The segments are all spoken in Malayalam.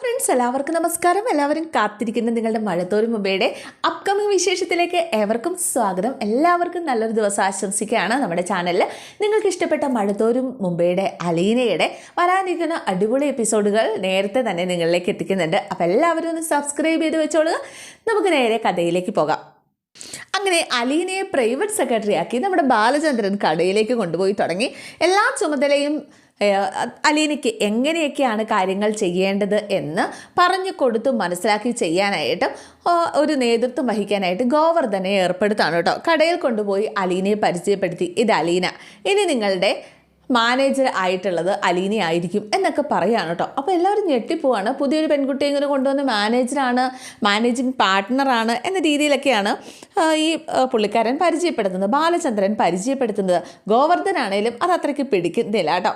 ഫ്രണ്ട്സ് എല്ലാവർക്കും നമസ്കാരം. എല്ലാവരും കാത്തിരിക്കുന്ന നിങ്ങളുടെ മഴത്തോരും മുമ്പയുടെ അപ്കമിംഗ് വിശേഷത്തിലേക്ക് ഏവർക്കും സ്വാഗതം. എല്ലാവർക്കും നല്ലൊരു ദിവസം ആശംസിക്കുകയാണ് നമ്മുടെ ചാനലിൽ നിങ്ങൾക്ക് ഇഷ്ടപ്പെട്ട മഴത്തോരും മുംബൈയുടെ അലീനയുടെ വരാനിരിക്കുന്ന അടിപൊളി എപ്പിസോഡുകൾ നേരത്തെ തന്നെ നിങ്ങളിലേക്ക് എത്തിക്കുന്നുണ്ട്. അപ്പോൾ എല്ലാവരും ഒന്ന് സബ്സ്ക്രൈബ് ചെയ്ത് വെച്ചോളുക. നമുക്ക് നേരെ കഥയിലേക്ക് പോകാം. അങ്ങനെ അലീനയെ പ്രൈവറ്റ് സെക്രട്ടറി ആക്കി നമ്മുടെ ബാലചന്ദ്രൻ കടയിലേക്ക് കൊണ്ടുപോയി തുടങ്ങി. എല്ലാ ചുമതലയും അലീനയ്ക്ക് എങ്ങനെയൊക്കെയാണ് കാര്യങ്ങൾ ചെയ്യേണ്ടത് എന്ന് പറഞ്ഞു കൊടുത്ത് മനസ്സിലാക്കി ചെയ്യാനായിട്ട് ഒരു നേതൃത്വം വഹിക്കാനായിട്ട് ഗോവർദ്ധനെ ഏർപ്പെടുത്താണ് കേട്ടോ. കടയിൽ കൊണ്ടുപോയി അലീനയെ പരിചയപ്പെടുത്തി. ഇത് അലീന. ഇനി നിങ്ങളുടെ മാനേജർ ആയിട്ടുള്ളത് അലീന ആയിരിക്കും എന്നൊക്കെ പറയുകയാണ് കേട്ടോ. അപ്പോൾ എല്ലാവരും ഞെട്ടിപ്പോവാണ്. പുതിയൊരു പെൺകുട്ടിയെ ഇങ്ങനെ കൊണ്ടുവന്ന് മാനേജറാണ് മാനേജിങ് പാർട്ട്ണറാണ് എന്ന രീതിയിലൊക്കെയാണ് ഈ പുള്ളിക്കാരൻ പരിചയപ്പെടുത്തുന്നത് ബാലചന്ദ്രൻ പരിചയപ്പെടുത്തുന്നത്. ഗോവർദ്ധനാണേലും അത് അത്രയ്ക്ക് പിടിക്കുന്നില്ല കേട്ടോ.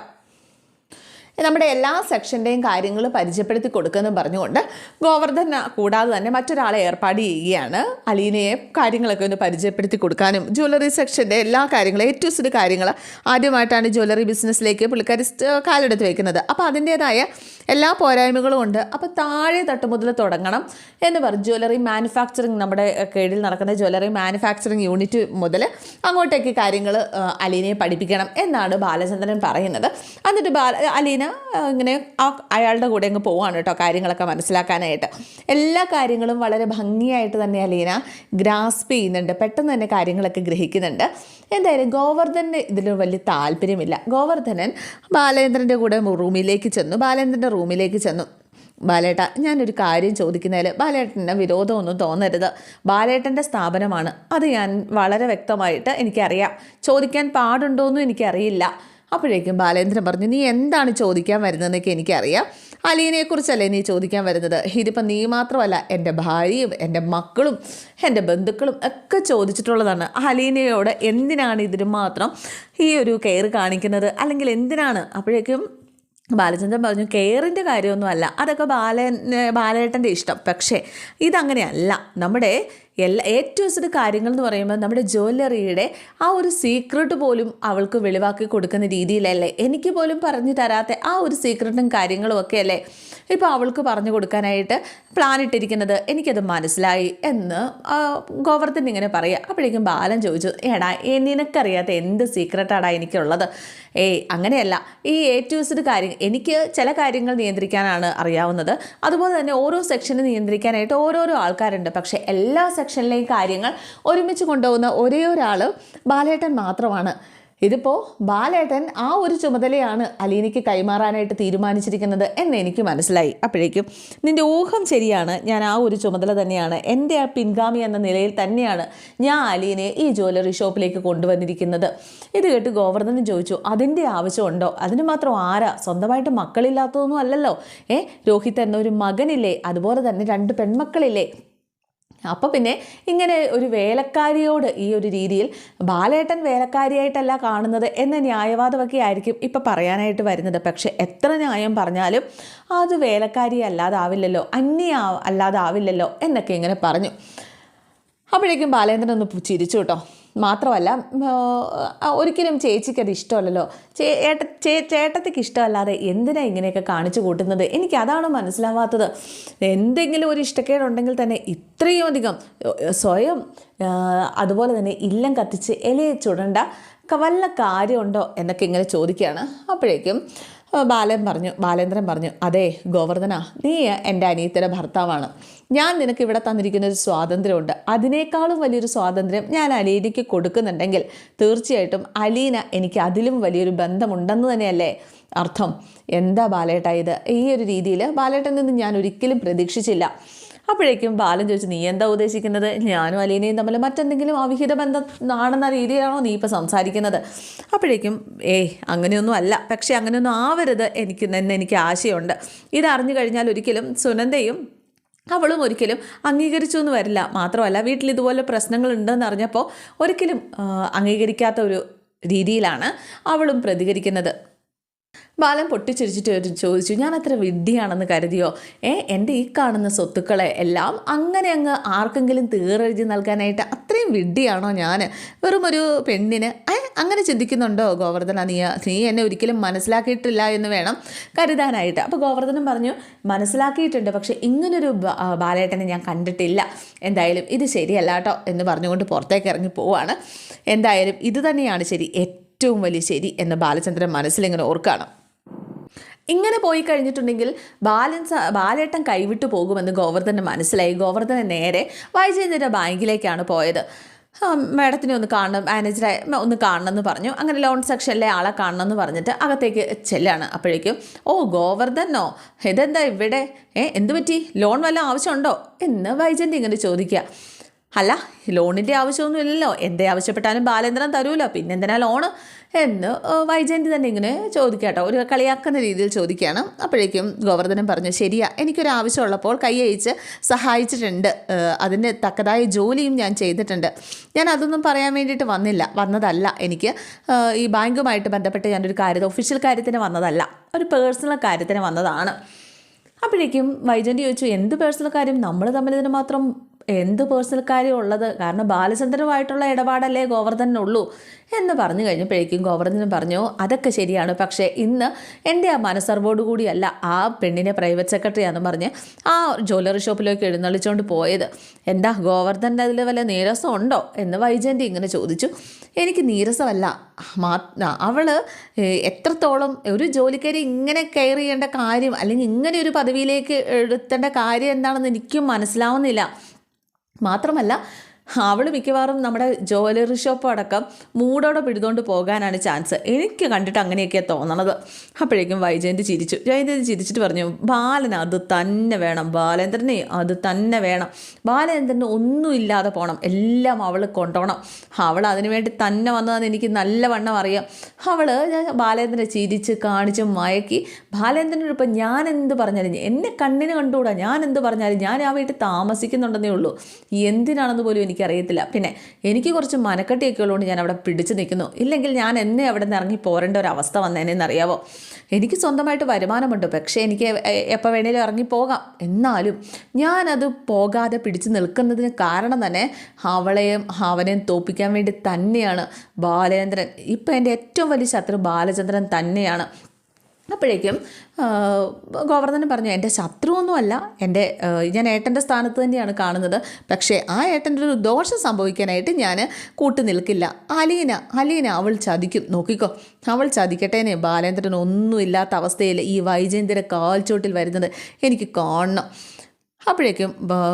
നമ്മുടെ എല്ലാ സെക്ഷന്റെയും കാര്യങ്ങൾ പരിചയപ്പെടുത്തി കൊടുക്കുമെന്ന് പറഞ്ഞുകൊണ്ട് ഗോവർദ്ധന കൂടാതെ തന്നെ മറ്റൊരാളെ ഏർപ്പാട് ചെയ്യുകയാണ്. അലീനയെ കാര്യങ്ങളൊക്കെ ഒന്ന് പരിചയപ്പെടുത്തി കൊടുക്കാനും ജ്വല്ലറി സെക്ഷന്റെ എല്ലാ കാര്യങ്ങളും എ ടു കാര്യങ്ങൾ ആദ്യമായിട്ടാണ് ജ്വല്ലറി ബിസിനസ്സിലേക്ക് പുള്ളിക്കാരി കാലെടുത്ത് വയ്ക്കുന്നത് അപ്പോൾ അതിന്റേതായ എല്ലാ പോരായ്മകളും ഉണ്ട്. അപ്പോൾ താഴെ തട്ട് മുതൽ തുടങ്ങണം എന്ന് പറഞ്ഞു ജ്വല്ലറി മാനുഫാക്ചറിങ് നമ്മുടെ കീഴിൽ നടക്കുന്ന ജ്വല്ലറി മാനുഫാക്ചറിങ് യൂണിറ്റ് മുതൽ അങ്ങോട്ടേക്ക് കാര്യങ്ങൾ അലീനയെ പഠിപ്പിക്കണം എന്നാണ് ബാലചന്ദ്രൻ പറയുന്നത്. എന്നിട്ട് ബാല അലീന ആ, ഇങ്ങനെ ആ അയാളുടെ കൂടെ അങ്ങ് പോവാണ് കേട്ടോ കാര്യങ്ങളൊക്കെ മനസ്സിലാക്കാനായിട്ട്. എല്ലാ കാര്യങ്ങളും വളരെ ഭംഗിയായിട്ട് തന്നെ അലീന ഗ്രാസ്പ് ചെയ്യുന്നുണ്ട്. പെട്ടെന്ന് തന്നെ കാര്യങ്ങളൊക്കെ ഗ്രഹിക്കുന്നുണ്ട്. എന്തായാലും ഗോവർദ്ധന് ഇതിൽ വലിയ താല്പര്യമില്ല. ഗോവർദ്ധനൻ ബാലേന്ദ്രന്റെ കൂടെ റൂമിലേക്ക് ചെന്നു. ബാലേന്ദ്രന്റെ റൂമിലേക്ക് ചെന്നു. ബാലേട്ട ഞാനൊരു കാര്യം ചോദിക്കുന്നതിൽ ബാലേട്ടന് വിരോധമൊന്നും തോന്നരുത്. ബാലേട്ടന്റെ സ്ഥാപനമാണ്. അത് ഞാൻ വളരെ വ്യക്തമായിട്ട് എനിക്കറിയാം. ചോദിക്കാൻ പാടുണ്ടോയെന്നും എനിക്കറിയില്ല. അപ്പോഴേക്കും ബാലേന്ദ്രൻ പറഞ്ഞു നീ എന്താണ് ചോദിക്കാൻ വരുന്നതെന്നൊക്കെ എനിക്കറിയാം. അലീനയെക്കുറിച്ചല്ലേ നീ ചോദിക്കാൻ വരുന്നത്? ഇതിപ്പം നീ മാത്രമല്ല എന്റെ ഭാര്യയും എന്റെ മക്കളും എന്റെ ബന്ധുക്കളും ഒക്കെ ചോദിച്ചിട്ടുള്ളതാണ്. അലീനയോട് എന്തിനാണ് ഇതിന് മാത്രം ഈ ഒരു കെയർ കാണിക്കുന്നത്? അല്ലെങ്കിൽ എന്തിനാണ്? അപ്പോഴേക്കും ബാലചന്ദ്രൻ പറഞ്ഞു കെയറിന്റെ കാര്യമൊന്നുമല്ല അതൊക്കെ ബാലൻ ബാലേട്ടന്റെ ഇഷ്ടം. പക്ഷേ ഇതങ്ങനെയല്ല. നമ്മുടെ എല്ലാ ഏറ്റവും ഇഷ്ട കാര്യങ്ങൾ എന്ന് പറയുമ്പോൾ നമ്മുടെ ജ്വല്ലറിയുടെ ആ ഒരു സീക്രട്ട് പോലും അവൾക്ക് വെളിവാക്കി കൊടുക്കുന്ന രീതിയിലല്ലേ? എനിക്ക് പോലും പറഞ്ഞു തരാത്ത ആ ഒരു സീക്രട്ടും കാര്യങ്ങളും ഒക്കെ അല്ലേ? ഇപ്പോൾ അവൾക്ക് പറഞ്ഞു കൊടുക്കാനായിട്ട് പ്ലാൻ ഇട്ടിരിക്കുന്നത് എനിക്കത് മനസ്സിലായി എന്ന് ഗോവർദ്ധൻ ഇങ്ങനെ പറയുക. അപ്പോഴേക്കും ബാലൻ ചോദിച്ചു എടാ ഏ, നിനക്കറിയാത്ത എന്ത് സീക്രട്ടാടാ എനിക്കുള്ളത്? ഏയ് അങ്ങനെയല്ല. ഈ എ ടു സിഡ് കാര്യം എനിക്ക് ചില കാര്യങ്ങൾ നിയന്ത്രിക്കാനാണ് അറിയാവുന്നത്. അതുപോലെ തന്നെ ഓരോ സെക്ഷന് നിയന്ത്രിക്കാനായിട്ട് ഓരോരോ ആൾക്കാരുണ്ട്. പക്ഷേ എല്ലാ സെക്ഷനിലെയും കാര്യങ്ങൾ ഒരുമിച്ച് കൊണ്ടുപോകുന്ന ഒരേ ഒരാൾ ബാലേട്ടൻ മാത്രമാണ്. ഇതിപ്പോൾ ബാലേട്ടൻ ആ ഒരു ചുമതലയാണ് അലീനയ്ക്ക് കൈമാറാനായിട്ട് തീരുമാനിച്ചിരിക്കുന്നത് എന്ന് എനിക്ക് മനസ്സിലായി. അപ്പോഴേക്കും നിന്റെ ഊഹം ശരിയാണ്. ഞാൻ ആ ഒരു ചുമതല തന്നെയാണ്. എന്റെ ആ പിൻഗാമി എന്ന നിലയിൽ തന്നെയാണ് ഞാൻ അലീനെ ഈ ജ്വല്ലറി ഷോപ്പിലേക്ക് കൊണ്ടുവന്നിരിക്കുന്നത്. ഇത് കേട്ട് ഗോവർദ്ധനം ചോദിച്ചു അതിന്റെ ആവശ്യമുണ്ടോ? അതിന് മാത്രം ആരാ? സ്വന്തമായിട്ട് മക്കളില്ലാത്തതൊന്നും അല്ലല്ലോ. ഏ രോഹിത് എന്നൊരു മകനില്ലേ? അതുപോലെ തന്നെ രണ്ട് പെൺമക്കളില്ലേ? അപ്പോൾ പിന്നെ ഇങ്ങനെ ഒരു വേലക്കാരിയോട് ഈ ഒരു രീതിയിൽ ബാലേട്ടൻ വേലക്കാരിയായിട്ടല്ല കാണുന്നത് എന്ന ന്യായവാദമൊക്കെ ആയിരിക്കും ഇപ്പം പറയാനായിട്ട് വരുന്നത്. പക്ഷേ എത്ര ന്യായം പറഞ്ഞാലും അത് വേലക്കാരി അല്ലാതാവില്ലല്ലോ അന്യ അല്ലാതാവില്ലല്ലോ എന്നൊക്കെ ഇങ്ങനെ പറഞ്ഞു. അപ്പോഴേക്കും ബാലേന്ദ്രൻ ഒന്ന് ചിരിച്ചു കേട്ടോ. മാത്രമല്ല ഒരിക്കലും ചേച്ചിക്ക് അത് ഇഷ്ടമല്ലല്ലോ. ചേട്ട ചേ ചേട്ടത്തിക്ക് ഇഷ്ടമല്ലാതെ എന്തിനാ ഇങ്ങനെയൊക്കെ കാണിച്ചു കൂട്ടുന്നത്? എനിക്ക് അതാണ് മനസ്സിലാവാത്തത്. എന്തെങ്കിലും ഒരു ഇഷ്ടക്കേടുണ്ടെങ്കിൽ തന്നെ ഇത്രയും അധികം സ്വയം അതുപോലെ തന്നെ ഇല്ലം കത്തിച്ച് ഇലയെ ചുടണ്ട വല്ല കാര്യമുണ്ടോ എന്നൊക്കെ ഇങ്ങനെ ചോദിക്കുകയാണ്. അപ്പോഴേക്കും ബാലൻ പറഞ്ഞു ബാലേന്ദ്രൻ പറഞ്ഞു അതെ ഗോവർദ്ധന നീ എന്റെ അനിയത്തിയുടെ ഭർത്താവാണ്. ഞാൻ നിനക്ക് ഇവിടെ തന്നിരിക്കുന്ന ഒരു സ്വാതന്ത്ര്യമുണ്ട്. അതിനേക്കാളും വലിയൊരു സ്വാതന്ത്ര്യം ഞാൻ അലീനയ്ക്ക് കൊടുക്കുന്നുണ്ടെങ്കിൽ തീർച്ചയായിട്ടും അലീന എനിക്ക് അതിലും വലിയൊരു ബന്ധമുണ്ടെന്ന് തന്നെയല്ലേ അർത്ഥം. എന്താ ബാലേട്ട ഇത്? ഈ ഒരു രീതിയിൽ ബാലേട്ടൻ നിന്ന് ഞാൻ ഒരിക്കലും പ്രതീക്ഷിച്ചില്ല. അപ്പോഴേക്കും ബാലൻ ചോദിച്ചു നീ എന്താ ഉദ്ദേശിക്കുന്നത്? ഞാനും അലീനയും തമ്മിൽ മറ്റെന്തെങ്കിലും അവിഹിത ബന്ധം ആണെന്ന രീതിയിലാണോ നീ ഇപ്പോൾ സംസാരിക്കുന്നത്? അപ്പോഴേക്കും ഏയ് അങ്ങനെയൊന്നും അല്ല. പക്ഷേ അങ്ങനെയൊന്നും ആവരുത്. എനിക്ക് തന്നെ എനിക്ക് ആശയമുണ്ട്. ഇതറിഞ്ഞു കഴിഞ്ഞാൽ ഒരിക്കലും സുനന്ദയും അവളും ഒരിക്കലും അംഗീകരിച്ചു എന്ന് വരില്ല. മാത്രമല്ല വീട്ടിൽ ഇതുപോലെ പ്രശ്നങ്ങൾ ഉണ്ടെന്ന് അറിഞ്ഞപ്പോൾ ഒരിക്കലും അംഗീകരിക്കാത്ത ഒരു രീതിയിലാണ് അവളും പ്രതികരിക്കുന്നത്. ബാലൻ പൊട്ടിച്ചിരിച്ചിട്ട് ചോദിച്ചു ഞാൻ അത്ര വിഡ്ഢിയാണെന്ന് കരുതിയോ? ഏ എന്റെ ഈ കാണുന്ന സ്വത്തുക്കളെ എല്ലാം അങ്ങനെ അങ്ങ് ആർക്കെങ്കിലും തീറെഴുതി നൽകാനായിട്ട് അത്രയും വിഡ്ഢിയാണോ ഞാൻ വെറും ഒരു പെണ്ണിന്. ഏ അങ്ങനെ ചിന്തിക്കുന്നുണ്ടോ ഗോവർദ്ധന? നീ നീ എന്നെ ഒരിക്കലും മനസ്സിലാക്കിയിട്ടില്ല എന്ന് വേണം കരുതാനായിട്ട്. അപ്പോൾ ഗോവർദ്ധനം പറഞ്ഞു മനസ്സിലാക്കിയിട്ടുണ്ട് പക്ഷേ ഇങ്ങനൊരു ബാലേട്ടനെ ഞാൻ കണ്ടിട്ടില്ല. എന്തായാലും ഇത് ശരിയല്ല കേട്ടോ എന്ന് പറഞ്ഞുകൊണ്ട് പുറത്തേക്ക് ഇറങ്ങി പോവാണ്. എന്തായാലും ഇത് തന്നെയാണ് ശരി ഏറ്റവും വലിയ ശരി എന്ന് ബാലചന്ദ്രൻ മനസ്സിലിങ്ങനെ ഓർക്കുകയാണ് ഇങ്ങനെ പോയി കഴിഞ്ഞിട്ടുണ്ടെങ്കിൽ ബാലൻ ബാലേട്ടൻ കൈവിട്ടു പോകുമെന്ന് ഗോവർദ്ധന് മനസ്സിലായി. ഗോവർദ്ധന് നേരെ വൈജയന്തിന്റെ ബാങ്കിലേക്കാണ് പോയത്. മാഡത്തിനെ ഒന്ന് കാണണം മാനേജറെ ഒന്ന് കാണണം എന്ന് പറഞ്ഞു. അങ്ങനെ ലോൺ സെക്ഷനിലെ ആളെ കാണണം എന്ന് പറഞ്ഞിട്ട് അകത്തേക്ക് ചെല്ലാണ്. അപ്പോഴേക്കും ഓ ഗോവർദ്ധനോ? ഇതെന്താ ഇവിടെ? ഏ എന്ത് പറ്റി ലോൺ വല്ല ആവശ്യമുണ്ടോ? എന്ന് വൈജന്തി ഇങ്ങനെ ചോദിക്കുക. അല്ല ലോണിന്റെ ആവശ്യമൊന്നുമില്ലല്ലോ. എന്തേ ആവശ്യപ്പെട്ടാലും ബാലേന്ദ്രൻ തരൂല. പിന്നെന്തിനാ ലോണ്? എന്ന് വൈജയന്തി തന്നെ ഇങ്ങനെ ചോദിക്കാട്ടോ. ഒരു കളിയാക്കുന്ന രീതിയിൽ ചോദിക്കുകയാണ് അപ്പോഴേക്കും ഗോവർദ്ധനം പറഞ്ഞു ശരിയാ എനിക്കൊരു ആവശ്യമുള്ളപ്പോൾ കൈയയച്ച് സഹായിച്ചിട്ടുണ്ട്. അതിന്റെ തക്കതായ ജോലിയും ഞാൻ ചെയ്തിട്ടുണ്ട്. ഞാൻ അതൊന്നും പറയാൻ വേണ്ടിയിട്ട് വന്നില്ല. വന്നതല്ല എനിക്ക്. ഈ ബാങ്കുമായിട്ട് ബന്ധപ്പെട്ട് ഞാനൊരു കാര്യത്തിൽ ഒഫീഷ്യൽ കാര്യത്തിന് വന്നതല്ല. ഒരു പേഴ്സണൽ കാര്യത്തിന് വന്നതാണ്. അപ്പോഴേക്കും വൈജയന്തി ചോദിച്ചു എന്ത് പേഴ്സണൽ കാര്യം? നമ്മൾ തമ്മിൽ ഇതിന് മാത്രം എന്ത് പേഴ്സണൽ കാര്യം ഉള്ളത്? കാരണം ബാലചന്ദ്രനുമായിട്ടുള്ള ഇടപാടല്ലേ ഗോവർദ്ധനുള്ളൂ എന്ന് പറഞ്ഞു കഴിഞ്ഞപ്പോഴേക്കും ഗോവർദ്ധനും പറഞ്ഞു അതൊക്കെ ശരിയാണ്. പക്ഷേ ഇന്ന് എന്റെ ആ മനസ്സർവോട് കൂടിയല്ല. ആ പെണ്ണിനെ പ്രൈവറ്റ് സെക്രട്ടറി ആണെന്ന് പറഞ്ഞ് ആ ജ്വല്ലറി ഷോപ്പിലേക്ക് എഴുന്നള്ളിച്ചുകൊണ്ട് പോയത്. എന്താ ഗോവർദ്ധന്റെ അതിൽ വല്ല നീരസം ഉണ്ടോ? എന്ന് വൈജയന്തി ഇങ്ങനെ ചോദിച്ചു. എനിക്ക് നീരസമല്ല. മാ അവൾ എത്രത്തോളം ഒരു ജോലിക്കാരി ഇങ്ങനെ കെയർ ചെയ്യേണ്ട കാര്യം അല്ലെങ്കിൽ ഇങ്ങനെ ഒരു പദവിയിലേക്ക് എടുത്തേണ്ട കാര്യം എന്താണെന്ന് എനിക്കും മനസ്സിലാവുന്നില്ല. മാത്രമല്ല അവൾ മിക്കവാറും നമ്മുടെ ജ്വല്ലറി ഷോപ്പ് അടക്കം മൂടോടെ പിടിതുകൊണ്ട് പോകാനാണ് ചാൻസ്. എനിക്ക് കണ്ടിട്ട് അങ്ങനെയൊക്കെയാണ് തോന്നണത്. അപ്പോഴേക്കും വൈജയന്തി ചിരിച്ചു. ജയന്തി ചിരിച്ചിട്ട് പറഞ്ഞു ബാലൻ അത് തന്നെ വേണം. ബാലേന്ദ്രനെ അത് തന്നെ വേണം. ബാലേന്ദ്രന് ഒന്നുമില്ലാതെ പോകണം എല്ലാം അവൾ കൊണ്ടുപോകണം അവൾ അതിനു വേണ്ടി തന്നെ വന്നതെന്ന് എനിക്ക് നല്ലവണ്ണം അറിയാം. അവൾ ഞാൻ ബാലേന്ദ്രനെ ചിരിച്ച് കാണിച്ച് മയക്കി ബാലേന്ദ്രനോട് ഇപ്പം ഞാൻ എന്ത് പറഞ്ഞാലും എന്നെ കണ്ണിന് കണ്ടുകൂടാ? ഞാൻ എന്ത് പറഞ്ഞാലും ഞാൻ ആ വീട്ടിൽ താമസിക്കുന്നുണ്ടെന്നേ ഉള്ളൂ. എന്തിനാണെന്ന് പോലും എനിക്കറിയത്തില്ല. പിന്നെ എനിക്ക് കുറച്ച് മനക്കെട്ടിയൊക്കെ ഉള്ളതുകൊണ്ട് ഞാൻ അവിടെ പിടിച്ചു നിൽക്കുന്നു. ഇല്ലെങ്കിൽ ഞാൻ എന്നെ അവിടെ നിന്ന് ഇറങ്ങി പോരേണ്ട ഒരു അവസ്ഥ വന്നേനെന്നറിയാവോ? എനിക്ക് സ്വന്തമായിട്ട് വരുമാനമുണ്ട്. പക്ഷേ എനിക്ക് എപ്പോൾ വേണേലും ഇറങ്ങി പോകാം. എന്നാലും ഞാനത് പോകാതെ പിടിച്ചു നിൽക്കുന്നതിന് കാരണം തന്നെ അവളെയും അവനെയും തോപ്പിക്കാൻ വേണ്ടി തന്നെയാണ് ബാലേന്ദ്രൻ. ഇപ്പം എന്റെ ഏറ്റവും വലിയ ശത്രു ബാലചന്ദ്രൻ തന്നെയാണ്. അപ്പോഴേക്കും ഗോവർദ്ധനം പറഞ്ഞു എന്റെ ശത്രുവൊന്നുമല്ല. എന്റെ ഞാൻ ഏട്ടന്റെ സ്ഥാനത്ത് തന്നെയാണ് കാണുന്നത്. പക്ഷേ ആ ഏട്ടന്റെ ഒരു ദോഷം സംഭവിക്കാനായിട്ട് ഞാൻ കൂട്ടു നിൽക്കില്ല. അലീന അലീന അവൾ ചതിക്കും. നോക്കിക്കോ അവൾ ചതിക്കട്ടേനെ ബാലേന്ദ്രൻ ഒന്നുമില്ലാത്ത അവസ്ഥയിൽ ഈ വൈജേന്ദ്രൻ കാൽച്ചോട്ടിൽ വരുന്നത് എനിക്ക് കാണണം. അപ്പോഴേക്കും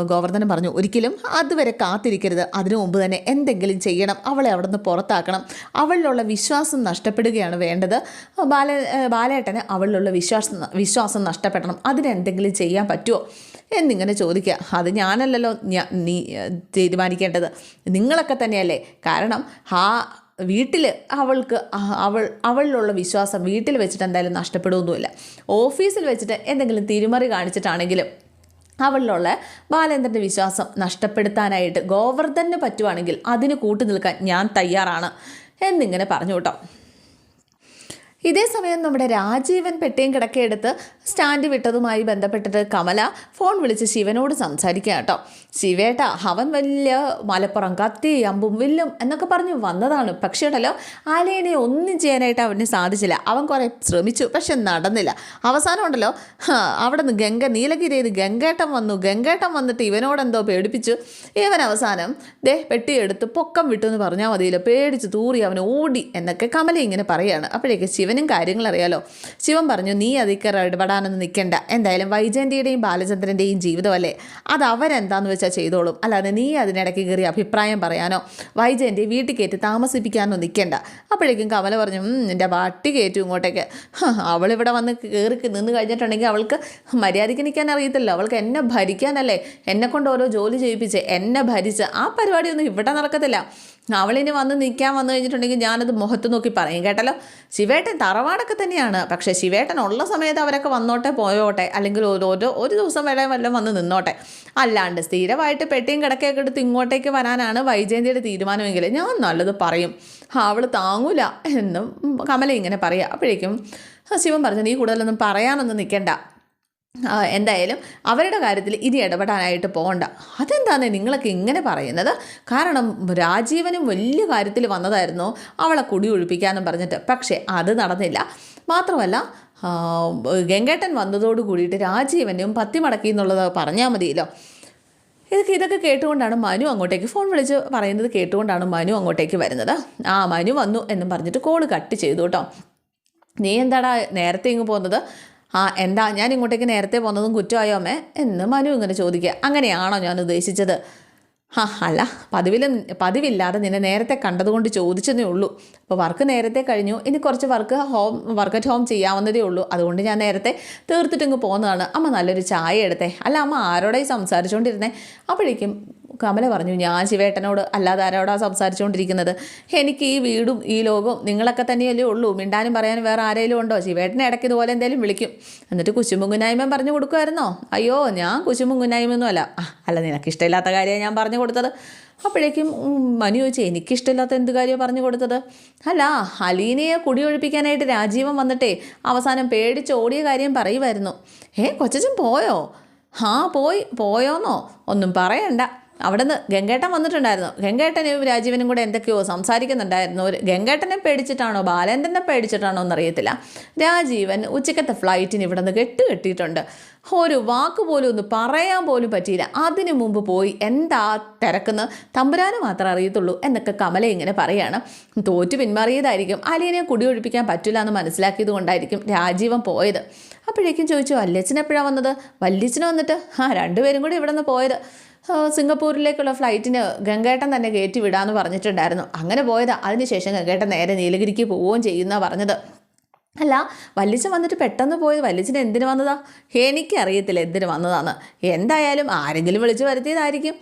ഗോവർദ്ധനം പറഞ്ഞു ഒരിക്കലും അതുവരെ കാത്തിരിക്കരുത്. അതിനു മുമ്പ് തന്നെ എന്തെങ്കിലും ചെയ്യണം. അവളെ അവിടെ നിന്ന് പുറത്താക്കണം. അവളിലുള്ള വിശ്വാസം നഷ്ടപ്പെടുകയാണ് വേണ്ടത്. ബാല ബാലേട്ടന് അവളിലുള്ള വിശ്വാസം വിശ്വാസം നഷ്ടപ്പെടണം. അതിനെന്തെങ്കിലും ചെയ്യാൻ പറ്റുമോ എന്നിങ്ങനെ ചോദിക്കുക. അത് ഞാനല്ലല്ലോ നീ തീരുമാനിക്കേണ്ടത്. നിങ്ങളൊക്കെ തന്നെയല്ലേ. കാരണം ആ വീട്ടിൽ അവൾക്ക് അവൾ അവളിലുള്ള വിശ്വാസം വീട്ടിൽ വെച്ചിട്ട് എന്തായാലും നഷ്ടപ്പെടുകയൊന്നുമില്ല ഓഫീസിൽ വെച്ചിട്ട് എന്തെങ്കിലും തിരിമറി കാണിച്ചിട്ടാണെങ്കിലും അവളിലുള്ള ബാലേന്ദ്രന്റെ വിശ്വാസം നഷ്ടപ്പെടുത്താനായിട്ട് ഗോവർദ്ധന് പറ്റുവാണെങ്കിൽ അതിന് കൂട്ടു നിൽക്കാൻ ഞാൻ തയ്യാറാണ് എന്നിങ്ങനെ പറഞ്ഞു കേട്ടോ. ഇതേ സമയം നമ്മുടെ രാജീവൻ പെട്ടിയും കിടക്കയെടുത്ത് സ്റ്റാൻഡ് വിട്ടതുമായി ബന്ധപ്പെട്ടിട്ട് കമല ഫോൺ വിളിച്ച് ശിവനോട് സംസാരിക്കുക കേട്ടോ. ശിവേട്ട അവൻ വലിയ മലപ്പുറം കത്തി അമ്പും വില്ലും എന്നൊക്കെ പറഞ്ഞ് വന്നതാണ്. പക്ഷേ ഉണ്ടല്ലോ ആലയനെ ഒന്നും ചെയ്യാനായിട്ട് അവന് സാധിച്ചില്ല. അവൻ കുറേ ശ്രമിച്ചു പക്ഷെ നടന്നില്ല. അവസാനം ഉണ്ടല്ലോ അവിടെ നിന്ന് ഗംഗ നീലഗിരിയിൽ ഗംഗേട്ടൻ വന്നു. ഗംഗേട്ടൻ വന്നിട്ട് ഇവനോടെന്തോ പേടിപ്പിച്ചു. ഇവൻ അവസാനം ദേ പെട്ടിയെടുത്ത് പൊക്കം വിട്ടു എന്ന് പറഞ്ഞാൽ മതിയില്ല. പേടിച്ച് തൂറി അവൻ ഓടി എന്നൊക്കെ കമല ഇങ്ങനെ പറയാണ്. അപ്പോഴേക്ക് ശിവനും കാര്യങ്ങൾ അറിയാലോ. ശിവൻ പറഞ്ഞു നീ അതിക്കറ ഇടപെടാനൊന്നും നിൽക്കണ്ട എന്തായാലും വൈജയന്തിയുടെയും ബാലചന്ദ്രന്റെയും ജീവിതമല്ലേ? അത് അവരെന്താന്ന് വെച്ചാൽ ചെയ്തോളും. അല്ലാതെ നീ അതിനിടയ്ക്ക് കയറി അഭിപ്രായം പറയാനോ? വൈജയന്തി വീട്ടിൽ കയറ്റി താമസിപ്പിക്കാനോ നിൽക്കണ്ട അപ്പോഴേക്കും കമല പറഞ്ഞു "ഉം, എന്റെ പട്ടി കയറ്റും ഇങ്ങോട്ടേക്ക്. അവളിവിടെ വന്ന് കയറി നിന്ന് കഴിഞ്ഞിട്ടുണ്ടെങ്കിൽ അവൾക്ക് മര്യാദയ്ക്ക് നിൽക്കാൻ അറിയത്തില്ല. അവൾക്ക് എന്നെ ഭരിക്കാനല്ലേ? എന്നെ കൊണ്ട് ഓരോ ജോലി ചെയ്യിപ്പിച്ച് എന്നെ ഭരിച്ച് ആ പരിപാടിയൊന്നും ഇവിടെ നടക്കത്തില്ല. അവളിനി വന്ന് നിൽക്കാൻ വന്നു കഴിഞ്ഞിട്ടുണ്ടെങ്കിൽ ഞാനത് മുഖത്ത് നോക്കി പറയും. കേട്ടല്ലോ? ശിവേട്ടൻ തറവാടൊക്കെ തന്നെയാണ്. പക്ഷേ ശിവേട്ടൻ ഉള്ള സമയത്ത് അവരൊക്കെ വന്നോട്ടെ പോയോട്ടെ അല്ലെങ്കിൽ ഓരോരോ ഒരു ദിവസം വരെ വല്ലതും വന്ന് നിന്നോട്ടെ. അല്ലാണ്ട് സ്ഥിരമായിട്ട് പെട്ടിയും കിടക്കയൊക്കെ എടുത്ത് ഇങ്ങോട്ടേക്ക് വരാനാണ് വൈജയന്തിയുടെ തീരുമാനമെങ്കിൽ ഞാൻ നല്ലത് പറയും. അവൾ താങ്ങൂല എന്നും കമല ഇങ്ങനെ പറയുക. അപ്പോഴേക്കും ശിവൻ പറഞ്ഞു നീ കൂടുതലൊന്നും പറയാനൊന്നും നിൽക്കണ്ട. എന്തായാലും അവരുടെ കാര്യത്തിൽ ഇനി ഇടപെടാനായിട്ട് പോകണ്ട. അതെന്താണ് നിങ്ങളൊക്കെ ഇങ്ങനെ പറയുന്നത്? കാരണം രാജീവനും വലിയ കാര്യത്തിൽ വന്നതായിരുന്നു അവളെ കുടി ഒഴിപ്പിക്കാനും പറഞ്ഞിട്ട്. പക്ഷേ അത് നടന്നില്ല. മാത്രമല്ല ഗംഗേട്ടൻ വന്നതോട് കൂടിയിട്ട് രാജീവനും പത്തി മടക്കി എന്നുള്ളത് പറഞ്ഞാൽ മതിയല്ലോ. ഇതൊക്കെ ഇതൊക്കെ കേട്ടുകൊണ്ടാണ് മനു അങ്ങോട്ടേക്ക് ഫോൺ വിളിച്ച് പറയുന്നത് കേട്ടുകൊണ്ടാണ് മനു അങ്ങോട്ടേക്ക് വരുന്നത്. ആ മനു വന്നു എന്നും പറഞ്ഞിട്ട് കോൾ കട്ട് ചെയ്തു കേട്ടോ. നീ എന്താടാ നേരത്തെ ഇങ്ങ് പോകുന്നത് ആ എന്താ ഞാൻ ഇങ്ങോട്ടേക്ക് നേരത്തെ പോകുന്നതും കുറ്റമായോമേ എന്ന് മനു ഇങ്ങനെ ചോദിക്കുക. അങ്ങനെയാണോ ഞാൻ ഉദ്ദേശിച്ചത്? ആ അല്ല പതിവിലും പതിവില്ലാതെ നിന്നെ നേരത്തെ കണ്ടതുകൊണ്ട് ചോദിച്ചതേ ഉള്ളൂ. അപ്പോൾ വർക്ക് നേരത്തെ കഴിഞ്ഞു. ഇനി കുറച്ച് work home work at home ചെയ്യാവുന്നതേ ഉള്ളൂ. അതുകൊണ്ട് ഞാൻ നേരത്തെ തീർത്തിട്ട് ഇങ്ങ് പോകുന്നതാണ് അമ്മ നല്ലൊരു ചായ എടുത്തേ. അല്ല അമ്മ ആരോടെ സംസാരിച്ചുകൊണ്ടിരുന്നേ അപ്പോഴേക്കും കമല പറഞ്ഞു ഞാൻ ശിവേട്ടനോട് അല്ലാതെ ആരോടാ സംസാരിച്ചുകൊണ്ടിരിക്കുന്നത് എനിക്ക് ഈ വീടും ഈ ലോകവും നിങ്ങളൊക്കെ തന്നെയല്ലേ ഉള്ളൂ. മിണ്ടാനും പറയാനും വേറെ ആരെങ്കിലും ഉണ്ടോ? ശിവേട്ടനെ ഇടയ്ക്ക് ഇതുപോലെ എന്തെങ്കിലും വിളിക്കും. എന്നിട്ട് കുശുമുങ്കുനായ്മ പറഞ്ഞു കൊടുക്കുമായിരുന്നോ അയ്യോ ഞാൻ കുശുമുങ്കുനായ്മയൊന്നും അല്ല ആ, അല്ല നിനക്ക് ഇഷ്ടമില്ലാത്ത കാര്യമാണ് ഞാൻ പറഞ്ഞു കൊടുത്തത്. അപ്പോഴേക്കും മനു ചോദിച്ചു എനിക്കിഷ്ടമില്ലാത്ത എന്ത് കാര്യമാണ് പറഞ്ഞു കൊടുത്തത്? അല്ല അലീനയെ കുടിയൊഴിപ്പിക്കാനായിട്ട് രാജീവൻ വന്നിട്ടേ അവസാനം പേടിച്ച് ഓടിയ കാര്യം പറയുമായിരുന്നു. ഏ കൊച്ചച്ചൻ പോയോ? ആ പോയി പോയോന്നോ? ഒന്നും പറയണ്ട. അവിടെ നിന്ന് ഗംഗേട്ടൻ വന്നിട്ടുണ്ടായിരുന്നു. ഗംഗേട്ടനും രാജീവനും കൂടെ എന്തൊക്കെയോ സംസാരിക്കുന്നുണ്ടായിരുന്നു. ഒരു ഗംഗേട്ടനെ പേടിച്ചിട്ടാണോ ബാലേന്ദ്രനെ പേടിച്ചിട്ടാണോ എന്നറിയത്തില്ല. രാജീവൻ ഉച്ചക്കത്തെ ഫ്ലൈറ്റിന് ഇവിടെ നിന്ന് കെട്ട് കെട്ടിയിട്ടുണ്ട്. ഒരു വാക്ക് പോലും ഒന്ന് പറയാൻ പോലും പറ്റിയില്ല. അതിനു മുമ്പ് പോയി എന്താ തിരക്കുന്ന? തമ്പുരാന് മാത്രമേ അറിയത്തുള്ളൂ എന്നൊക്കെ കമല ഇങ്ങനെ പറയാണ്. തോറ്റു പിന്മാറിയതായിരിക്കും. അലീനെ കുടിയൊഴിപ്പിക്കാൻ പറ്റില്ല എന്ന് മനസ്സിലാക്കിയത് കൊണ്ടായിരിക്കും രാജീവൻ പോയത്. അപ്പോഴേക്കും ചോദിച്ചു വല്യച്ഛൻ എപ്പോഴാണ് വന്നത്? വല്യച്ഛന് വന്നിട്ട് ആ രണ്ടുപേരും കൂടി ഇവിടെ നിന്ന് പോയത് സിംഗപ്പൂരിലേക്കുള്ള ഫ്ലൈറ്റിന് ഗംഗേട്ടൻ തന്നെ കയറ്റി വിടാമെന്ന് പറഞ്ഞിട്ടുണ്ടായിരുന്നു. അങ്ങനെ പോയത്. അതിനുശേഷം ഗംഗേട്ടൻ നേരെ നീലഗിരിക്ക് പോവുകയും ചെയ്യുന്ന പറഞ്ഞത്. അല്ല വല്ലിച്ചൻ വന്നിട്ട് പെട്ടെന്ന് പോയത് വല്ലിച്ചൻ എന്തിനു വന്നതാ? എനിക്കറിയത്തില്ല എന്തിനു വന്നതാന്ന്. എന്തായാലും ആരെങ്കിലും വിളിച്ച് വരുത്തിയതായിരിക്കും.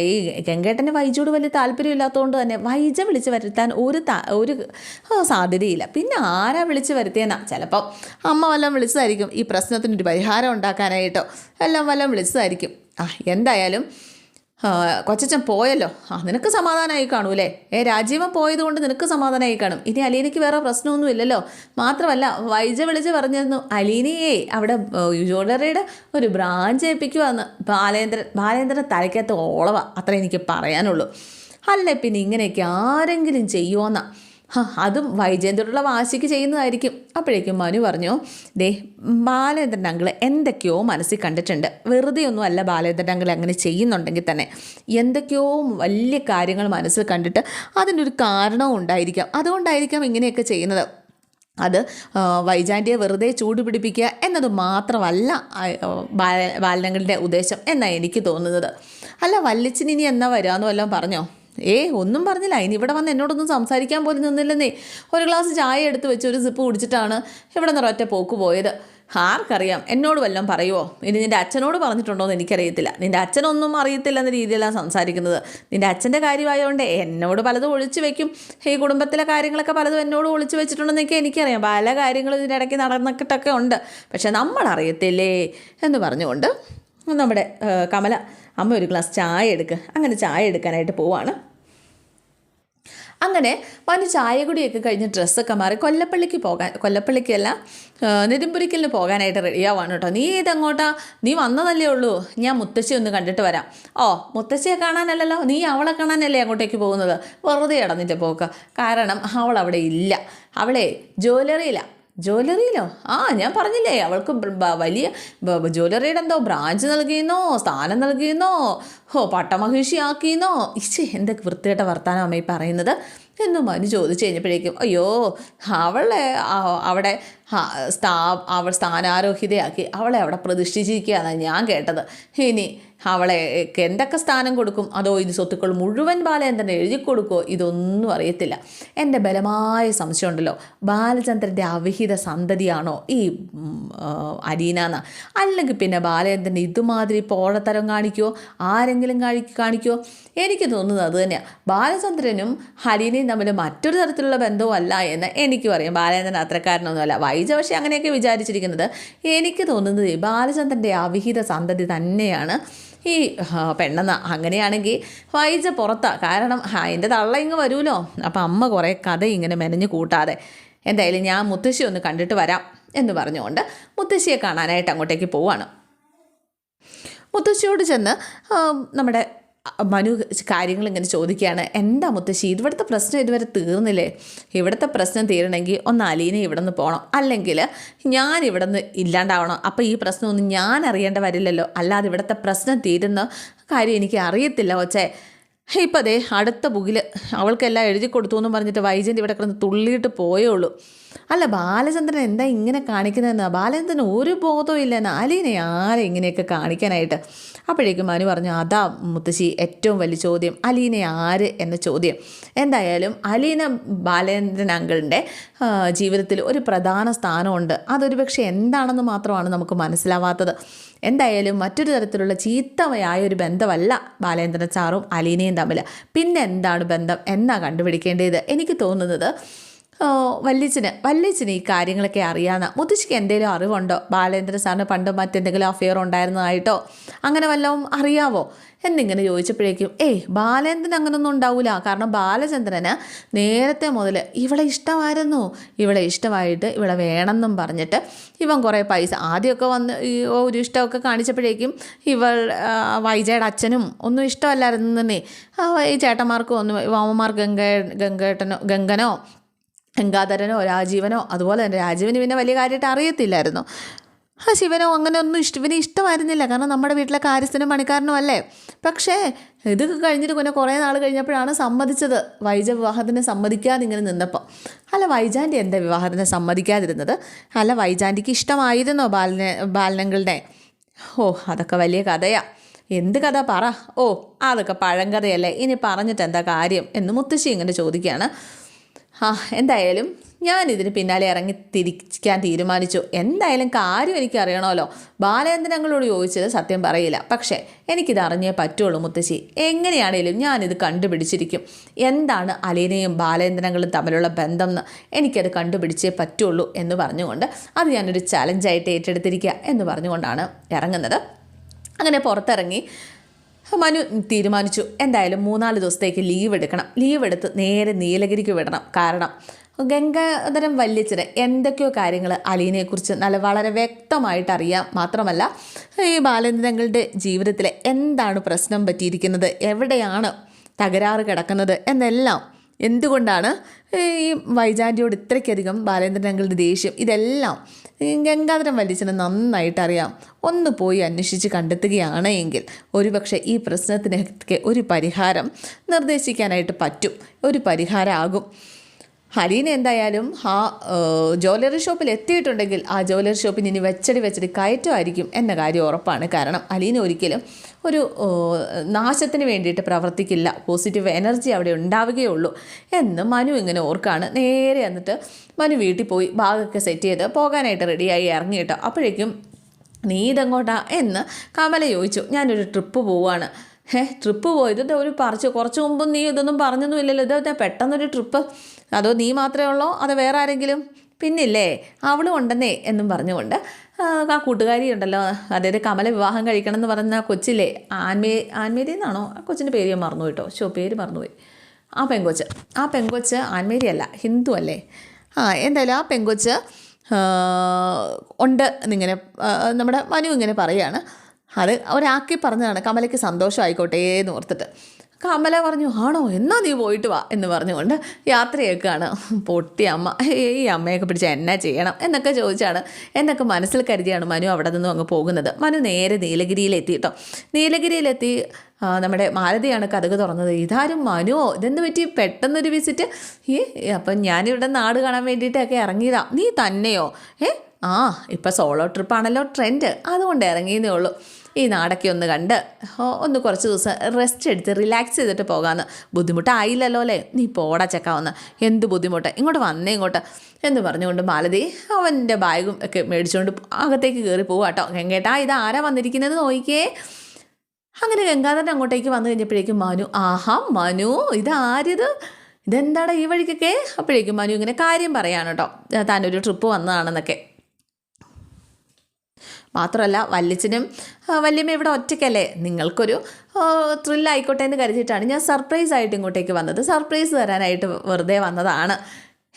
ഈ ഗംഗേട്ടന് വൈജോട് വലിയ താല്പര്യമില്ലാത്തതുകൊണ്ട് തന്നെ വൈജ വിളിച്ച് വരുത്താൻ ഒരു ഒരു സാധ്യതയില്ല. പിന്നെ ആരാ വിളിച്ച് വരുത്തിയെന്നാ? ചിലപ്പം അമ്മ വല്ലതും വിളിച്ചതായിരിക്കും. ഈ പ്രശ്നത്തിനൊരു പരിഹാരം ഉണ്ടാക്കാനായിട്ടോ എല്ലാം വല്ലതും വിളിച്ചതായിരിക്കും. ആ എന്തായാലും കൊച്ചച്ചൻ പോയല്ലോ. ആ നിനക്ക് സമാധാനമായി കാണൂലേ ഏ രാജീവൻ പോയതുകൊണ്ട് നിനക്ക് സമാധാനമായി കാണും. ഇനി അലീനയ്ക്ക് വേറെ പ്രശ്നമൊന്നും ഇല്ലല്ലോ മാത്രമല്ല വൈജ വിളിച്ച് പറഞ്ഞിരുന്നു അലീനയെ അവിടെ ജ്വല്ലറിയുടെ ഒരു ബ്രാഞ്ച് ഏൽപ്പിക്കുവാന്ന്. ബാലേന്ദ്രൻ ബാലേന്ദ്രൻ തലയ്ക്കകത്ത് ഓളവ. അത്ര എനിക്ക് പറയാനുള്ളൂ. അല്ലേ പിന്നെ ഇങ്ങനെയൊക്കെ ആരെങ്കിലും ചെയ്യുമോന്നാ ഹ, അതും വൈജയന്തോടുള്ള വാശിക്ക് ചെയ്യുന്നതായിരിക്കും. അപ്പോഴേക്കും മനു പറഞ്ഞു ദേ ബാലേന്ദ്രൻ അങ്കിൾ എന്തൊക്കെയോ മനസ്സിൽ കണ്ടിട്ടുണ്ട്. വെറുതെ ഒന്നും അല്ല ബാലേന്ദ്രൻ അങ്കിൾ അങ്ങനെ ചെയ്യുന്നുണ്ടെങ്കിൽ തന്നെ. എന്തൊക്കെയോ വലിയ കാര്യങ്ങൾ മനസ്സിൽ കണ്ടിട്ട് അതിന്റെ ഒരു കാരണവും ഉണ്ടായിരിക്കാം. അതുകൊണ്ടായിരിക്കാം ഇങ്ങനെയൊക്കെ ചെയ്യുന്നത്. അത് വൈജാന്റിയെ വെറുതെ ചൂട് പിടിപ്പിക്കുക എന്നത് മാത്രമല്ല ബാല- ബാലനങ്ങളുടെ ഉദ്ദേശം എന്നാണ് എനിക്ക് തോന്നുന്നത്. അല്ല വല്ലച്ചിനി എന്നാ വരാമെന്ന് വല്ലതും പറഞ്ഞോ? ഏ ഒന്നും പറഞ്ഞില്ല. ഇനി ഇവിടെ വന്ന് എന്നോടൊന്നും സംസാരിക്കാൻ പോലും നിന്നില്ലെന്നേ. ഒരു ഗ്ലാസ് ചായ എടുത്ത് വെച്ച് ഒരു സിപ്പ് കുടിച്ചിട്ടാണ് ഇവിടെ നിന്ന് ഒറ്റ പോക്ക് പോയത്. ആർക്കറിയാം എന്നോട് വല്ലതും പറയുമോ ഇനി നിന്റെ അച്ഛനോട് പറഞ്ഞിട്ടുണ്ടോ എന്ന് എനിക്കറിയത്തില്ല. നിന്റെ അച്ഛനൊന്നും അറിയത്തില്ല എന്ന രീതിയിലാണ് സംസാരിക്കുന്നത്. നിന്റെ അച്ഛന്റെ കാര്യമായതുകൊണ്ട് എന്നോട് പലതും ഒളിച്ചു വെക്കും. ഈ കുടുംബത്തിലെ കാര്യങ്ങളൊക്കെ പലതും എന്നോട് ഒളിച്ചു വെച്ചിട്ടുണ്ടെന്നൊക്കെ എനിക്കറിയാം. പല കാര്യങ്ങളും ഇതിന്റെ ഇടയ്ക്ക് നടന്നിട്ടൊക്കെ ഉണ്ട്. പക്ഷെ നമ്മളറിയത്തില്ലേ എന്ന് പറഞ്ഞുകൊണ്ട് നമ്മുടെ കമല അമ്മ ഒരു ഗ്ലാസ് ചായ എടുക്കുക അങ്ങനെ ചായ എടുക്കാനായിട്ട് പോവാണ്. അങ്ങനെ പണ്ട് ചായ കുടിയൊക്കെ കഴിഞ്ഞ് ഡ്രസ്സൊക്കെ മാറി കൊല്ലപ്പള്ളിക്ക് പോകാൻ കൊല്ലപ്പള്ളിക്കല്ല നെടുമ്പുരിക്കലിന് പോകാനായിട്ട് റെഡിയാവാണ് കേട്ടോ. നീ ഇതങ്ങോട്ടാ? നീ വന്നതല്ലേ ഉള്ളൂ. ഞാൻ മുത്തശ്ശി ഒന്ന് കണ്ടിട്ട് വരാം. ഓ മുത്തശ്ശിയെ കാണാനല്ലല്ലോ? നീ അവളെ കാണാനല്ലേ അങ്ങോട്ടേക്ക് പോകുന്നത്? വെറുതെ ഇടന്നിട്ട് പോക്ക. കാരണം അവൾ അവിടെ ഇല്ല. അവളെ ജ്വല്ലറിയിലാണ് ജ്വല്ലറിയിലോ? ആ ഞാൻ പറഞ്ഞില്ലേ അവൾക്ക് വലിയ ജ്വല്ലറിയുടെ എന്തോ ബ്രാഞ്ച് നൽകിയെന്നോ സ്ഥാനം നൽകിയെന്നോ ഹോ പട്ടമഹിഷി ആക്കിയെന്നോ ഇച്ചേ എന്തൊക്കെ വൃത്തികെട്ട വർത്താനം അമ്മ പറയുന്നത്? എന്ന് മനു ചോദിച്ചു കഴിഞ്ഞപ്പോഴേക്കും അയ്യോ അവളെ അവിടെ സ്ഥാ അവൾ സ്ഥാനാരോഹിതയാക്കി അവളെ അവിടെ പ്രതിഷ്ഠിച്ചിരിക്കുകയാണ് ഞാൻ കേട്ടത്. ഇനി അവളെ ക്ക് എന്തൊക്കെ സ്ഥാനം കൊടുക്കും? അതോ ഇത് സ്വത്തുക്കൾ മുഴുവൻ ബാലചന്ദ്രൻ എഴുതി കൊടുക്കുമോ ഇതൊന്നും അറിയത്തില്ല. എന്റെ ബലമായ സംശയമുണ്ടല്ലോ ബാലചന്ദ്രന്റെ അവിഹിത സന്തതിയാണോ ഈ അരീനാന്ന് അല്ലെങ്കിൽ പിന്നെ ബാലചന്ദ്രൻ ഇതുമാതിരി പോഴത്തരം കാണിക്കുമോ ആരെങ്കിലും കാണി കാണിക്കുമോ എനിക്ക് തോന്നുന്നത് അത് തന്നെയാണ് ബാലചന്ദ്രനും ഹരീനയും തമ്മിൽ മറ്റൊരു തരത്തിലുള്ള ബന്ധവും അല്ല എന്ന് എനിക്ക് അറിയാം. ബാലചന്ദ്രൻ അത്രക്കാരനൊന്നുമല്ല. വൈജ പക്ഷേ അങ്ങനെയൊക്കെ വിചാരിച്ചിരിക്കുന്നത് എനിക്ക് തോന്നുന്നത് ബാലചന്ദ്രന്റെ അവിഹിത സന്തതി തന്നെയാണ്. ഈ പെണ്ണെന്ന. അങ്ങനെയാണെങ്കിൽ വൈജ പുറത്താണ് കാരണം എന്റെ തള്ള ഇങ്ങ് വരുമല്ലോ അപ്പം അമ്മ കുറേ കഥ ഇങ്ങനെ മെനഞ്ഞു കൂട്ടാതെ. എന്തായാലും ഞാൻ മുത്തശ്ശി ഒന്ന് കണ്ടിട്ട് വരാം എന്ന് പറഞ്ഞുകൊണ്ട് മുത്തശ്ശിയെ കാണാനായിട്ട് അങ്ങോട്ടേക്ക് പോവാണ്. മുത്തശ്ശിയോട് ചെന്ന് നമ്മുടെ മനു കാര്യങ്ങൾ ഇങ്ങനെ ചോദിക്കുകയാണ് എന്താ മുത്തശ്ശി ഇവിടുത്തെ പ്രശ്നം ഇതുവരെ തീർന്നില്ലേ? ഇവിടുത്തെ പ്രശ്നം തീരണമെങ്കിൽ ഒന്ന് അലീനെ ഇവിടെ നിന്ന് പോകണം അല്ലെങ്കിൽ ഞാൻ ഇവിടെ നിന്ന് ഇല്ലാണ്ടാവണം. അപ്പോൾ ഈ പ്രശ്നമൊന്നും ഞാൻ അറിയേണ്ട വരില്ലല്ലോ. അല്ലാതെ ഇവിടുത്തെ പ്രശ്നം തീരുന്ന കാര്യം എനിക്ക് അറിയത്തില്ല ഒച്ചേ ഇപ്പം അതെ അടുത്ത ബുക്കിൽ അവൾക്കെല്ലാം എഴുതി കൊടുത്തു എന്ന് പറഞ്ഞിട്ട് വൈജയന്തി ഇവിടെ കിടന്ന് തുള്ളിയിട്ട് പോയേ ഉള്ളൂ. അല്ല ബാലചന്ദ്രൻ എന്താ ഇങ്ങനെ കാണിക്കുന്നതെന്ന്? ബാലചന്ദ്രൻ ഒരു ബോധവും ഇല്ല. അലീനെ ആരെ ഇങ്ങനെയൊക്കെ കാണിക്കാനായിട്ട്? അപ്പോഴേക്കും മനു പറഞ്ഞു അതാ മുത്തശ്ശി ഏറ്റവും വലിയ ചോദ്യം. അലീനെ ആര് എന്ന ചോദ്യം. എന്തായാലും അലീന ബാലേന്ദ്രൻ അങ്കിളിന്റെ ജീവിതത്തിൽ ഒരു പ്രധാന സ്ഥാനമുണ്ട്. അതൊരു പക്ഷേ എന്താണെന്ന് മാത്രമാണ് നമുക്ക് മനസ്സിലാവാത്തത്. എന്തായാലും മറ്റൊരു തരത്തിലുള്ള ചീത്തമയായ ഒരു ബന്ധമല്ല ബാലേന്ദ്രൻ സാറും അലീനയും തമ്മിൽ പിന്നെ എന്താണ് ബന്ധം? എന്നാ കണ്ടുപിടിക്കേണ്ടത്? എനിക്ക് തോന്നുന്നത് വല്യച്ഛന്. വല്യച്ഛന് ഈ കാര്യങ്ങളൊക്കെ അറിയാവുന്ന മുത്തശ്ശിക്ക് എന്തെങ്കിലും അറിവുണ്ടോ? ബാലേന്ദ്ര സാറിന് പണ്ട് മറ്റെന്തെങ്കിലും അഫെയർ ഉണ്ടായിരുന്നതായിട്ടോ? അങ്ങനെ വല്ലതും അറിയാവോ? എന്നിങ്ങനെ ചോദിച്ചപ്പോഴേക്കും ഏയ് ബാലേന്ദ്രൻ അങ്ങനൊന്നും ഉണ്ടാവില്ല കാരണം ബാലചന്ദ്രന് നേരത്തെ മുതൽ ഇവളെ ഇഷ്ടമായിരുന്നു. ഇവളെ ഇഷ്ടമായിട്ട് ഇവളെ വേണമെന്നും പറഞ്ഞിട്ട് ഇവൻ കുറേ പൈസ ആദ്യമൊക്കെ വന്ന് ഈ ഒരു ഇഷ്ടമൊക്കെ കാണിച്ചപ്പോഴേക്കും ഇവൾ വൈജയുടെ അച്ഛനും ഒന്നും ഇഷ്ടമല്ലായിരുന്നു തന്നെ. ഈ ചേട്ടന്മാർക്കും ഒന്നും വാമന്മാർ ഗംഗ ഗംഗേട്ടനോ ഗംഗനോ ഗംഗാധരനോ രാജീവനോ അതുപോലെ തന്നെ രാജീവന് പിന്നെ വലിയ കാര്യമായിട്ട് അറിയത്തില്ലായിരുന്നു. ആ ശിവനോ അങ്ങനെ ഒന്നും ഇഷ്ട ഇവന് ഇഷ്ടമായിരുന്നില്ല. കാരണം നമ്മുടെ വീട്ടിലെ കാര്യസ്ഥനും പണിക്കാരനും അല്ലേ? പക്ഷേ ഇത് കഴിഞ്ഞിട്ട് പിന്നെ കുറേ നാൾ കഴിഞ്ഞപ്പോഴാണ് സമ്മതിച്ചത് വൈജ വിവാഹത്തിന് സമ്മതിക്കാതെ ഇങ്ങനെ നിന്നപ്പോൾ അല്ല വൈജാന്റെ എന്താ വിവാഹത്തിന് സമ്മതിക്കാതിരുന്നത്? അല്ല വൈജാന്റിക്ക് ഇഷ്ടമായിരുന്നോ ബാലനെ ബാലനങ്ങളുടെ? ഓ അതൊക്കെ വലിയ കഥയാ. എന്ത് കഥ പറ? ഓ അതൊക്കെ പഴങ്കഥയല്ലേ ഇനി പറഞ്ഞിട്ട് എന്താ കാര്യം? എന്ന് മുത്തശ്ശി ഇങ്ങനെ ചോദിക്കുകയാണ്. ആ എന്തായാലും ഞാൻ ഇതിന് പിന്നാലെ ഇറങ്ങി തിരിക്കാൻ തീരുമാനിച്ചു. എന്തായാലും കാര്യം എനിക്ക് അറിയണമല്ലോ ബാലേന്ദ്രങ്ങളോട് ചോദിച്ചത് സത്യം പറയില്ല. പക്ഷേ എനിക്കിത് അറിഞ്ഞേ പറ്റുള്ളൂ മുത്തശ്ശി. എങ്ങനെയാണേലും ഞാനിത് കണ്ടുപിടിച്ചിരിക്കും. എന്താണ് അലീനയും ബാലേന്ദ്രങ്ങളും തമ്മിലുള്ള ബന്ധം എന്ന് എനിക്കത് കണ്ടുപിടിച്ചേ പറ്റുള്ളൂ എന്ന് പറഞ്ഞുകൊണ്ട് അത് ഞാനൊരു ചലഞ്ചായിട്ട് ഏറ്റെടുത്തിരിക്കുക എന്ന് പറഞ്ഞുകൊണ്ടാണ് ഇറങ്ങുന്നത്. അങ്ങനെ പുറത്തിറങ്ങി മനു തീരുമാനിച്ചു. എന്തായാലും മൂന്നാൽ ദിവസത്തേക്ക് ലീവ് എടുക്കണം. ലീവ് എടുത്ത് നേരെ നീലഗിരിക്ക് വിടണം. കാരണം ഗംഗാധരം വല്യച്ഛന് എന്തൊക്കെയോ കാര്യങ്ങൾ അലീനെക്കുറിച്ച് നല്ല വളരെ വ്യക്തമായിട്ട് അറിയാം. മാത്രമല്ല ഈ ബാലചന്ദ്രങ്ങളുടെ ജീവിതത്തിലെ എന്താണ് പ്രശ്നം പറ്റിയിരിക്കുന്നത്? എവിടെയാണ് തകരാറ് കിടക്കുന്നത്? എന്നെല്ലാം എന്തുകൊണ്ടാണ്? ഈ വൈജാന്റിയോട് ഇത്രയ്ക്കധികം ബാലേന്ദ്രനങ്ങളുടെ ദേഷ്യം? ഇതെല്ലാം ഗംഗാധരൻ വല്യച്ഛന് നന്നായിട്ട് അറിയാം. ഒന്ന് പോയി അന്വേഷിച്ച് കണ്ടെത്തുകയാണ് എങ്കിൽ ഒരുപക്ഷെ ഈ പ്രശ്നത്തിനൊക്കെ ഒരു പരിഹാരം നിർദ്ദേശിക്കാനായിട്ട് പറ്റും. ഒരു പരിഹാരമാകും ഹലീന എന്തായാലും ആ ജ്വല്ലറി ഷോപ്പിൽ എത്തിയിട്ടുണ്ടെങ്കിൽ ആ ജ്വല്ലറി ഷോപ്പിന് ഇനി വെച്ചടി വെച്ചടി കയറ്റമായിരിക്കും എന്ന കാര്യം ഉറപ്പാണ്. കാരണം അലീന ഒരിക്കലും ഒരു നാശത്തിന് വേണ്ടിയിട്ട് പ്രവർത്തിക്കില്ല. പോസിറ്റീവ് എനർജി അവിടെ ഉണ്ടാവുകയുള്ളൂ. എന്ന് മനു ഇങ്ങനെ ഓർക്കാണ്. നേരെ എന്നിട്ട് മനു വീട്ടിൽ പോയി ബാഗൊക്കെ സെറ്റ് ചെയ്ത് പോകാനായിട്ട് റെഡിയായി ഇറങ്ങിയിട്ടോ അപ്പോഴേക്കും നീ ഇതെങ്ങോട്ടാ? എന്ന് കമല ചോദിച്ചു. ഞാനൊരു ട്രിപ്പ് പോവാണ്. ഹേ ട്രിപ്പ് പോയത്? ഒരു പറിച്ച് കുറച്ച് മുമ്പ് നീ ഇതൊന്നും പറഞ്ഞൊന്നും ഇല്ലല്ലോ ഇത് പെട്ടെന്നൊരു ട്രിപ്പ് അതോ നീ മാത്രമേ ഉള്ളോ? അതോ വേറെ ആരെങ്കിലും? പിന്നില്ലേ അവളും ഉണ്ടെന്നേ എന്നും പറഞ്ഞുകൊണ്ട് ആ, കൂട്ടുകാരി ഉണ്ടല്ലോ അതായത് കമല വിവാഹം കഴിക്കണം എന്ന് പറഞ്ഞ കൊച്ചില്ലേ ആൻമേ ആൻമേരി എന്നാണോ ആ കൊച്ചിന്റെ പേര് ഞാൻ മറന്നു കേട്ടോ ഷോ പേര് മറന്നുപോയി. ആ പെങ്കൊച്ച് ആ പെങ്കൊച്ച് ആൻമേരി അല്ല ഹിന്ദു അല്ലേ? ആ എന്തായാലും ആ പെങ്കൊച്ച് ഉണ്ട് എന്നിങ്ങനെ നമ്മുടെ മനു ഇങ്ങനെ പറയുകയാണ്. അത് ഒരാക്കി പറഞ്ഞതാണ് കമലയ്ക്ക് സന്തോഷമായിക്കോട്ടേ എന്ന് ഓർത്തിട്ട്. കമല പറഞ്ഞു ആണോ? എന്നാ നീ പോയിട്ട് വാ എന്ന് പറഞ്ഞുകൊണ്ട് യാത്രയൊക്കെയാണ്. പൊട്ടി അമ്മ ഈ അമ്മയൊക്കെ പിടിച്ച് എന്നാ ചെയ്യണം? എന്നൊക്കെ ചോദിച്ചാണ്. എന്നൊക്കെ മനസ്സിൽ കരുതിയാണ് മനു അവിടെ നിന്നും അങ്ങ് പോകുന്നത്. മനു നേരെ നീലഗിരിയിലെത്തി ആ, നമ്മുടെ മാലതിയാണ് കഥക് തുറന്നത്. ഇതാരും മനുവോ ഇതെന്ന് പറ്റി? പെട്ടെന്നൊരു വിസിറ്റ്? ഈ അപ്പം ഞാനിവിടെ നാട് കാണാൻ വേണ്ടിയിട്ടൊക്കെ ഇറങ്ങിയതാ. നീ തന്നെയോ? ഏ ആ ഇപ്പം സോളോ ട്രിപ്പാണല്ലോ ട്രെൻഡ്. അതുകൊണ്ട് ഇറങ്ങിയതേ ഉള്ളൂ. ഈ നാടൊക്കെ ഒന്ന് കണ്ട് ഒന്ന് കുറച്ച് ദിവസം റെസ്റ്റ് എടുത്ത് റിലാക്സ് ചെയ്തിട്ട് പോകാമെന്ന് ബുദ്ധിമുട്ടായില്ലല്ലോ അല്ലേ? നീ പോടാ ചെക്കാവുന്ന എന്ത് ബുദ്ധിമുട്ട്? ഇങ്ങോട്ട് വന്നേ ഇങ്ങോട്ട്. എന്ന് പറഞ്ഞുകൊണ്ട് മാലതി അവന്റെ ബാഗും ഒക്കെ മേടിച്ചുകൊണ്ട് അകത്തേക്ക് കയറി പോവാട്ടോ ഗംഗേട്ടാ ഇത് ആരാ വന്നിരിക്കുന്നത് നോക്കിക്കേ അങ്ങനെ ഗംഗാധരൻ അങ്ങോട്ടേക്ക് വന്നു കഴിഞ്ഞപ്പോഴേക്കും മനു ആഹാ മനു ഇതാരിത് ഇതെന്താടാ ഈ വഴിക്കൊക്കെ? അപ്പോഴേക്കും മനു ഇങ്ങനെ കാര്യം പറയാണ് താനൊരു ട്രിപ്പ് വന്നതാണെന്നൊക്കെ. മാത്രമല്ല വല്യച്ഛനും വല്യമ്മ ഇവിടെ ഒറ്റയ്ക്കല്ലേ? നിങ്ങൾക്കൊരു ത്രില്ലായിക്കോട്ടെ എന്ന് കരുതിയിട്ടാണ് ഞാൻ സർപ്രൈസ് ആയിട്ട് ഇങ്ങോട്ടേക്ക് വന്നത്. സർപ്രൈസ് തരാനായിട്ട് വെറുതെ വന്നതാണ്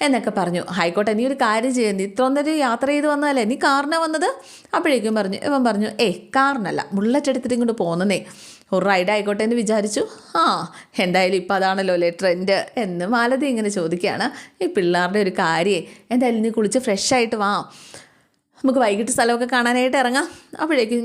എന്നൊക്കെ പറഞ്ഞു. ആയിക്കോട്ടെ നീ ഒരു കാര്യം ചെയ്യുന്നു ഇത്ര നേരം യാത്ര ചെയ്ത് വന്നതല്ലേ? നീ കാറിനാണ് വന്നത്? അപ്പോഴേക്കും പറഞ്ഞു ഇവൻ പറഞ്ഞു ഏ കാറിനല്ല. ബുള്ളറ്റ് എടുത്തിട്ട് ഇങ്ങോട്ട് പോകുന്നതേ ഒരു റൈഡ് ആയിക്കോട്ടെ എന്ന് വിചാരിച്ചു. ആ എന്തായാലും ഇപ്പം അതാണല്ലോ അല്ലേ ട്രെൻഡ് എന്ന് മാലതി ഇങ്ങനെ ചോദിക്കുകയാണ്. ഈ പിള്ളേരുടെ ഒരു കാര്യേ എന്തായാലും നീ കുളിച്ച് ഫ്രഷ് ആയിട്ട് വാ. നമുക്ക് വൈകിട്ട് സ്ഥലമൊക്കെ കാണാനായിട്ട് ഇറങ്ങാം. അപ്പോഴേക്കും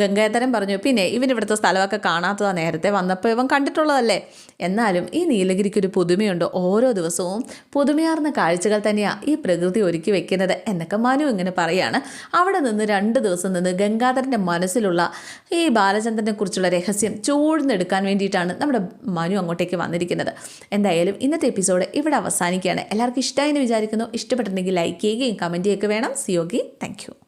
ഗംഗാധരൻ പറഞ്ഞു പിന്നെ ഇവൻ ഇവിടുത്തെ സ്ഥലമൊക്കെ കാണാത്തതാ നേരത്തെ വന്നപ്പോൾ ഇവൻ കണ്ടിട്ടുള്ളതല്ലേ? എന്നാലും ഈ നീലഗിരിക്ക് ഒരു പുതുമയുണ്ട്. ഓരോ ദിവസവും പുതുമയാർന്ന കാഴ്ചകൾ തന്നെയാണ് ഈ പ്രകൃതി ഒരുക്കി വെക്കുന്നത് എന്നൊക്കെ മനു ഇങ്ങനെ പറയാണ്. അവിടെ നിന്ന് രണ്ട് ദിവസം നിന്ന് ഗംഗാധരന്റെ മനസ്സിലുള്ള ഈ ബാലചന്ദ്രനെക്കുറിച്ചുള്ള രഹസ്യം ചൂഴ്ന്നെടുക്കാൻ വേണ്ടിയിട്ടാണ് നമ്മുടെ മനു അങ്ങോട്ടേക്ക് വന്നിരിക്കുന്നത്. എന്തായാലും ഇന്നത്തെ എപ്പിസോഡ് ഇവിടെ അവസാനിക്കുകയാണ്. എല്ലാവർക്കും ഇഷ്ടമായി എന്ന് വിചാരിക്കുന്നു. ഇഷ്ടപ്പെട്ടിട്ടുണ്ടെങ്കിൽ ലൈക്ക് ചെയ്യുകയും കമന്റ് ചെയ്യുകയൊക്കെ വേണം. See you again. Thank you.